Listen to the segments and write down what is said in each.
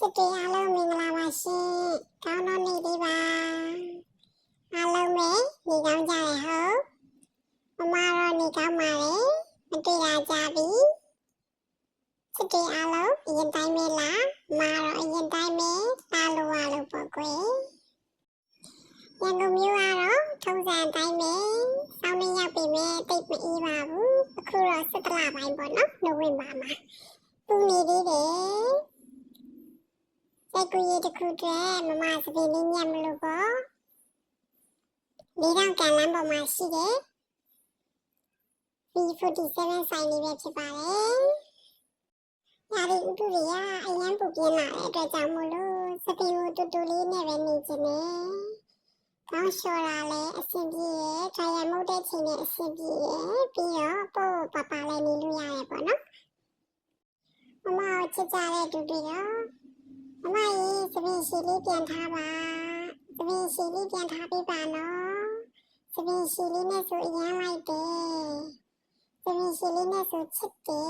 ချစ်တွေအားလုံးမင်္ဂလာပါရှင်။ကောင်းသောနေ့လေးပါ။အားလုံးပဲနေကောင်းကြရဟုတ်။မမတော့နေကောင်းပါလေ။မတွေ့ရကြပြီ။ချစ်တွေအားလုံးအရင်တိုင်းပဲလား။မတော့အရင်တိုင်းပဲတားလို့ရလို့ပေါ့ကွယ်။ရန်ကုန်မြို့ကတော့ထုံးစံအတိုင်းပဲ။ဆောင်းနေရောက်ပြီမဲ့တိတ်မအေးပါဘူး။အခုတော့၁၇လပိုင်းပေါ့နော်။နိုဝင်ဘာမှာ။ပူနေသေးတယ်။စိတ် ကူးရေးတစ်ခုတည်းမမစပင်းလေးညက်မလို့ပေါ့လေးတောင်ကန်လမ်းပေါ်မှာရှိတယ် B47 ဆိုင်လေးပဲဖြစ်ပါတယ်။ညာဒီဥတုတွေကအရန်ပူပြင်းလာတဲ့အတွက်ကြောင့်မို့လို့စပင်းကိုတူတူလေးနဲ့ပဲနေချင်တယ်။ကောင်းလျှော်တာလည်းအဆင်ပြေရယ်၊ထိုင်ရမုတ်တဲ့ချိန်နဲ့အဆင်ပြေရယ်ပြီးတော့ပို့ပပလည်းနေလို့ရတယ်ပေါ့နော်။မမကိုချစ်ကြတဲ့သူတွေတော့ မမကြီးသပင်ရှိလေးပြန်ထားပါသပင်ရှိလေးပြန်ထားပေးပါနော်သပင်ရှိလေးနဲ့ဆိုအရန်လိုက်တယ်သပင်ရှိလေးနဲ့ဆိုချစ်တယ်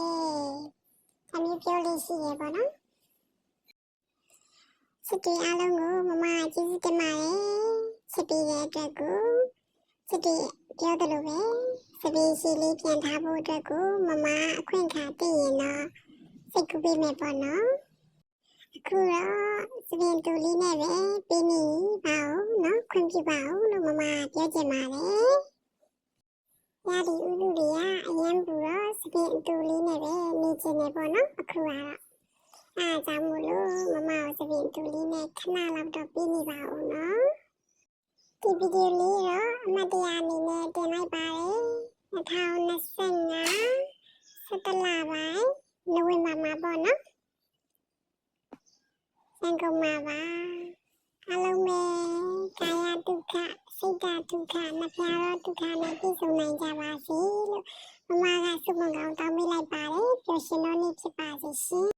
အမျိုးပြောလေးရှိရပါနော်ချစ်တယ်အားလုံးကိုမမကျေးဇူးတင်ပါတယ်ချစ်ပြီးတဲ့အတွက်ကိုချစ်တယ်ပြောတယ်လို့ပဲသပင်ရှိလေးပြန်ထားဖို့အတွက်ကိုမမအခွင့်အခါတည်ရင်တော့စိတ်ကူးပေးမယ်ပေါ့နော် အခုတော့စပင်တူလေးနဲ့ပဲပြင်းနေပါဦးနော်ခွင့်ပြုပါဦးလို့မမပြောချင်ပါတယ်။ရာဒီဥလူတွေကအရင်ပူတော့စပင်တူလေးနဲ့ပဲနေချင်တယ်ပေါ့နော်အခုကတော့အဲဒါကြောင့်မို့လို့မမကိုစပင်တူလေးနဲ့ခဏလောက်တော့ပြင်းနေပါဦးနော်။ဒီဗီဒီယိုလေးတော့အမတ်တရားအနေနဲ့တင်လိုက်ပါတယ်2025 17လပိုင်းနိုဝင်ဘာမှာပေါ့နော် စံကုန်ပါပါအလုံးပဲကာယဒုက္ခစိတ်ဓာတ်ဒုက္ခမပြားတော့ဒုက္ခနဲ့ပြည့်စုံနိုင်ကြပါစေလို့မမကဆုမကောင်းတောင်းပေးလိုက်ပါတယ်ပျော်ရွှင်တော့နေ့ဖြစ်ပါစေရှင်